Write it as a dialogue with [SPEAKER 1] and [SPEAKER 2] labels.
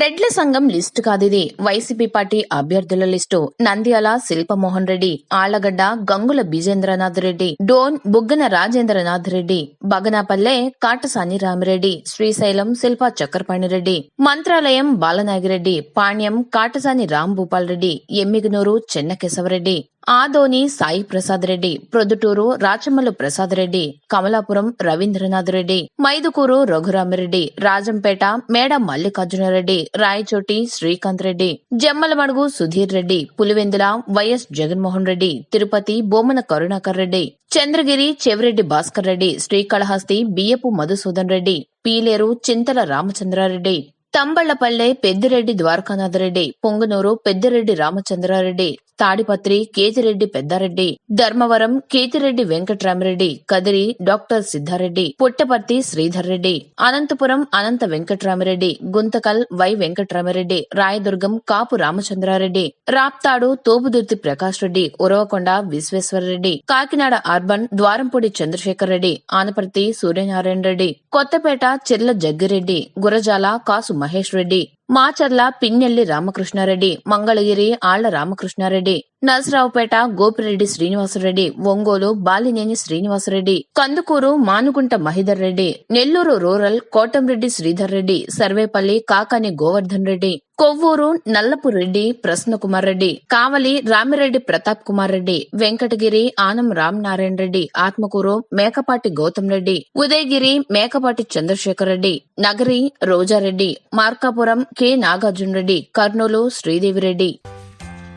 [SPEAKER 1] రెడ్ల సంఘం లిస్టు కాదిది. YCP party అభ్యర్థుల list. Nandyal Shilpamohan Reddy Allagadda Gangula Bijendranath Reddy Dhone Buggana Rajendranath Reddy Banaganapalle Katasani Ramireddy Srisailam Shilpa Chakrapanireddy Mantralayam Balanagireddy Panyam Katasani Rambhupal Reddy Emmiganur Chennakesavareddy Adoni Sai Prasad Reddy Proddatur Rachamallu Prasad Reddy Kamalapuram Ravindranath Reddy Mydukur Raghuramireddy Rajampet Meda Mallikarjunareddy Rayachoti Srikanth Reddy Jammalamadugu Sudheer Reddy Pulivendula YS Jaganmohan Reddy Tirupati Bommana Karunakar Reddy Chandragiri Chevireddy Bhaskar Reddy Srikalahasti Biyyapu Madhusudan Reddy Peeleru Chintala Ramachandrareddy Thamballapalle Peddireddy Dwarakanathareddy Reddy Punganur Peddireddy Ramachandrareddy Tadipatri Kethireddy Peddareddy Dharmavaram Kethireddy Venkatramireddy Kadiri doctor Siddareddy Puttaparthi Sridhar Reddy Anantapuram Anantha Venkatramireddy Guntakal Y Venkatramireddy Rayadurgam Kapu Ramachandrareddy Raptadu Thopudurthi Prakash Reddy Uravakonda Visweswarareddy Kakinada urban Dwarampudi Chandrasekhar Reddy Anaparthi Suryanarayana Reddy Kothapeta Chirla Jaggireddy Gurajala Kasu Mahesh Reddy Macherla Pinnelli Ramakrishnareddy, Mangalagiri Alla Ramakrishnareddy Narasaraopet Gopireddy Srinivasareddy Ongole Balineni Srinivasareddy Kandukur Manugunta Mahidhar Reddy Nellore rural Kotamreddy Sridhar Reddy Sarvepalli Kakani Govardhan Reddy Kovur Nallapu Reddy Prasannakumar Reddy Kavali Ramireddy Pratap Kumar Reddy Venkatagiri Anam Ramanarayana Reddy Atmakur Mekapati Gautam Reddy Udayagiri Mekapati Chandrasekhar Reddy Nagari Rojareddy Markapuram K Nagarjuna Reddy Kurnool Sridevireddy.